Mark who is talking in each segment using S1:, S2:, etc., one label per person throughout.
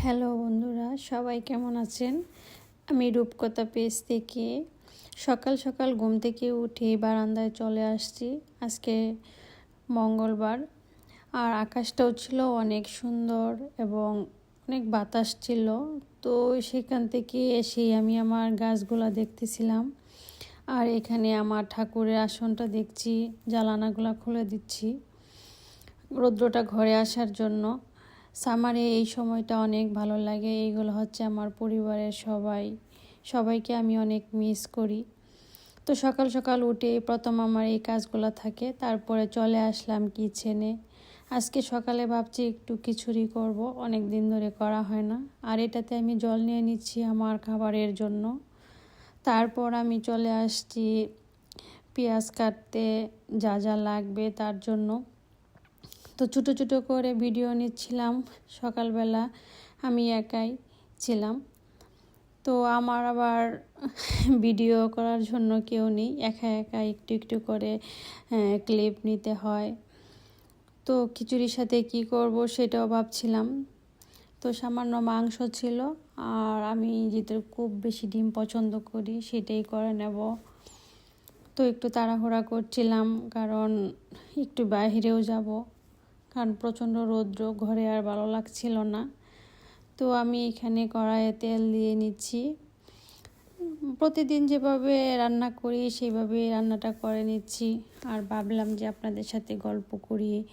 S1: Hello বন্ধুরা, সবাই কেমন আছেন? আমি রূপকথা পেজ থেকে সকাল সকাল ঘুম থেকে উঠে বারান্দায় চলে আসছি। আজকে মঙ্গলবার, আর আকাশটাও ছিল অনেক সুন্দর এবং অনেক বাতাস ছিল। তো সেখান থেকে এসেই আমি আমার গাছগুলা দেখতেছিলাম, আর এখানে আমার ঠাকুরের আসনটা দেখছি জ্বালানাগুলা খুলে দিচ্ছি রৌদ্রটা ঘরে আসার জন্য। সামারে এই সময়টা অনেক ভালো লাগে। এইগুলো হচ্ছে আমার পরিবারের সবাই। সবাইকে আমি অনেক মিস করি। তো সকাল সকাল উঠে প্রথম আমার এই কাজগুলো থাকে, তারপরে চলে আসলাম কিচেনে আজকে সকালে ভাবছি একটু খিচুড়ি করব অনেক দিন ধরে করা হয় না। আর এটাতে আমি জল নিয়ে নিচ্ছি আমার খাবারের জন্য। তারপর আমি চলে আসছি, পেঁয়াজ কাটতে যা যা লাগবে তার জন্য। তো ছোটো ছোটো করে ভিডিও নিচ্ছিলাম সকালবেলা। আমি একাই ছিলাম। তো আমার আবার ভিডিও করার জন্য কেউ নেই। একা একা একটু একটু করে ক্লিপ নিতে হয়। তো খিচুড়ির সাথে কি করব সেটাও ভাবছিলাম। তো সামান্য মাংস ছিল আর আমি যেটা খুব বেশি ডিম পছন্দ করি সেটাই করে নেব। তো একটু তাড়াহুড়া করছিলাম কারণ একটু বাইরেও যাব। কারণ প্রচণ্ড রৌদ্র, ঘরে আর ভালো লাগছিল না। তো আমি এখানে কড়াইয়ে তেল দিয়ে নিচ্ছি। প্রতিদিন যেভাবে রান্না করি সেইভাবে রান্নাটা করে নিচ্ছি। আর ভাবলাম যে আপনাদের সাথে গল্প করি,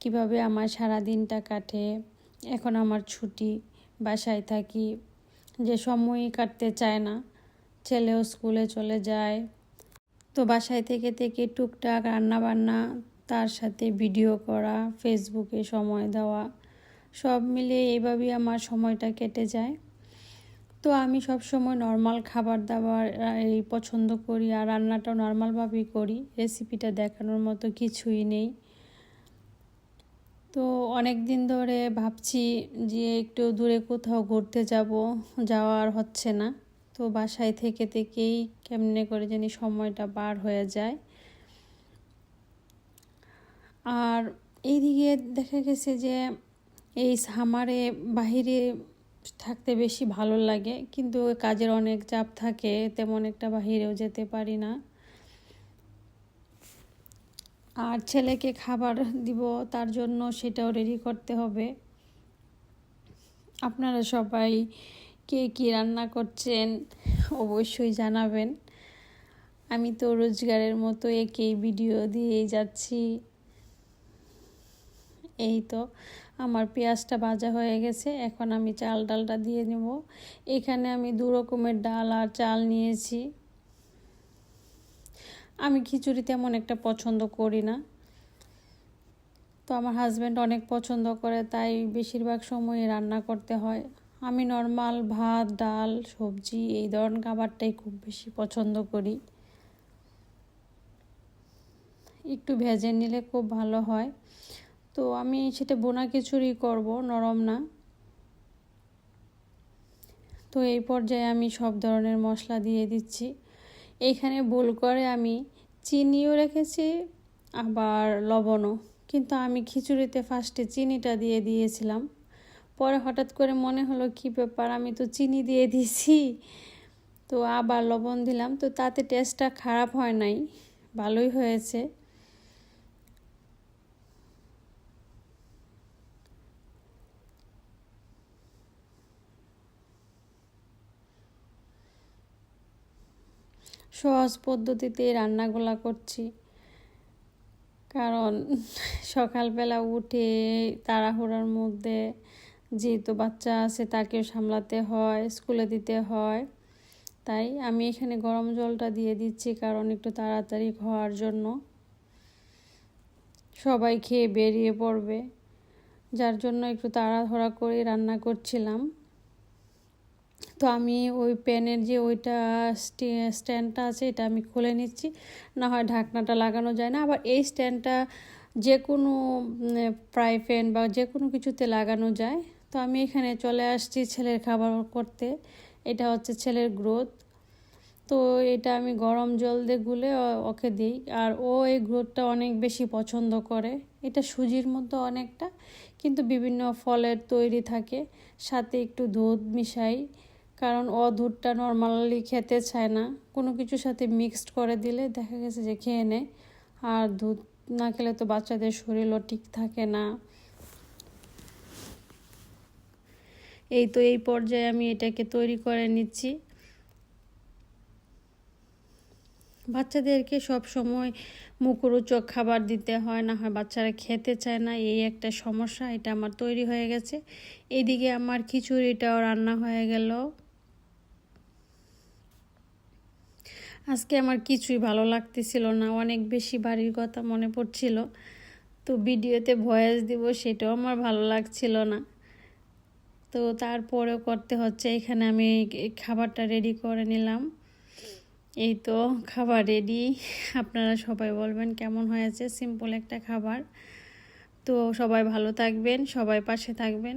S1: কীভাবে আমার সারা দিনটা কাটে। এখন আমার ছুটি, বাসায় থাকি, যে সময়ই কাটতে চায় না। ছেলেও স্কুলে চলে যায়। তো বাসায় থেকে থেকে টুকটাক রান্না বান্না তার সাথে ভিডিও করা, ফেসবুকে সময় দেওয়া, সব মিলে এইভাবেই আমার সময়টা কেটে যায়। তো আমি সব সময় নর্মাল খাবার দাবার এই পছন্দ করি আর রান্নাটাও নর্মালভাবেই করি। রেসিপিটা দেখানোর মতো কিছুই নেই। তো অনেক দিন ধরে ভাবছি যে একটু দূরে কোথাও ঘুরতে যাব, যাওয়ার হচ্ছে না। তো বাসায় থেকে থেকেই কেমনে করে জানি সময়টা পার হয়ে যায়। আর এইদিকে দেখা গেছে যে এই সামারে বাহিরে থাকতে বেশি ভালো লাগে, কিন্তু কাজের অনেক চাপ থাকে, তেমন একটা বাহিরেও যেতে পারি না। আর ছেলেকে খাবার দিব, তার জন্য সেটাও রেডি করতে হবে। আপনারা সবাই কে কী রান্না করছেন অবশ্যই জানাবেন। আমি তো রোজগারের মতো একেই ভিডিও দিয়েই যাচ্ছি। এই তো, আমার পেঁয়াজটা ভাজা হয়ে গেছে, এখন আমি চাল ডালটা দিয়ে নেব। এখানে আমি দু রকমের ডাল আর চাল নিয়েছি। আমি খিচুড়ি তেমন একটা পছন্দ করি না। তো আমার হাজব্যান্ড অনেক পছন্দ করে, তাই বেশিরভাগ সময় রান্না করতে হয়। আমি নর্মাল ভাত, ডাল, সবজি, এই ধরনের খাবারটাই খুব বেশি পছন্দ করি। একটু ভেজে নিলে খুব ভালো হয়। তো আমি সেটা বোনা খিচুড়ি করব, নরম না। তো এই পর্যায়ে আমি সব ধরনের মশলা দিয়ে দিচ্ছি। এখানে ভুল করে আমি চিনিও রেখেছি, আবার লবণও। কিন্তু আমি খিচুড়িতে ফার্স্টে চিনিটা দিয়ে দিয়েছিলাম। পরে হঠাৎ করে মনে হলো, কি ব্যাপার, আমি তো চিনি দিয়ে দিয়েছি। তো আবার লবণ দিলাম। তো তাতে টেস্টটা খারাপ হয় নাই, ভালোই হয়েছে। সহজ পদ্ধতিতে রান্নাগুলা করছি। কারণ সকালবেলা উঠে তাড়াহুড়োর মধ্যে যেহেতু বাচ্চা আছে তাকেও সামলাতে হয়, স্কুলে দিতে হয়। তাই আমি এখানে গরম জলটা দিয়ে দিচ্ছি কারণ একটু তাড়াতাড়ি খাওয়ার জন্য। সবাই খেয়ে বেরিয়ে পড়বে, যার জন্য একটু তাড়াহুড়া করে রান্না করছিলাম। তো আমি ওই প্যানের যে ওইটা স্ট্যান্ডটা আছে এটা আমি খুলে নিচ্ছি। না হয় ঢাকনাটা লাগানো যায় না। আবার এই স্ট্যান্ডটা যে কোনো ফ্রাই প্যান বা যে কোনো কিছুতে লাগানো যায়। তো আমি এখানে চলে আসছি ছেলের খাবার করতে। এটা হচ্ছে ছেলের গ্রোথ। তো এটা আমি গরম জল দিয়ে গুলে ওকে দিই। আর ও এই গ্রোথটা অনেক বেশি পছন্দ করে। এটা সুজির মতো অনেকটা। কিন্তু বিভিন্ন ফলের তৈরি থাকে। সাথে একটু দুধ মিশাই। কারণ ও দুধটা নর্মালি খেতে চায় না। কোনো কিছুর সাথে মিক্সড করে দিলে দেখা গেছে যে খেয়ে নেয়। আর দুধ না খেলে তো বাচ্চাদের শরীরও ঠিক থাকে না। এই তো এই পর্যায়ে আমি এটাকে তৈরি করে নিচ্ছি। বাচ্চাদেরকে সব সময় মুখরোচক খাবার দিতে হয়, না হয় বাচ্চারা খেতে চায় না। এই একটা সমস্যা, এটা আমার তৈরি হয়ে গেছে। এদিকে আমার খিচুড়িটাও রান্না হয়ে গেল। আজকে আমার কিছুই ভালো লাগতেছিল না, অনেক বেশি বাড়ির কথা মনে পড়ছিল। তো ভিডিওতে ভয়েস দিব, সেটাও আমার ভালো লাগছিল না। তো তারপরেও করতে হচ্ছে, এখানে আমি খাবারটা রেডি করে নিলাম। এই তো খাবার রেডি আপনারা সবাই বলবেন কেমন হয়েছে সিম্পল একটা খাবার। তো সবাই ভালো থাকবেন, সবাই পাশে থাকবেন।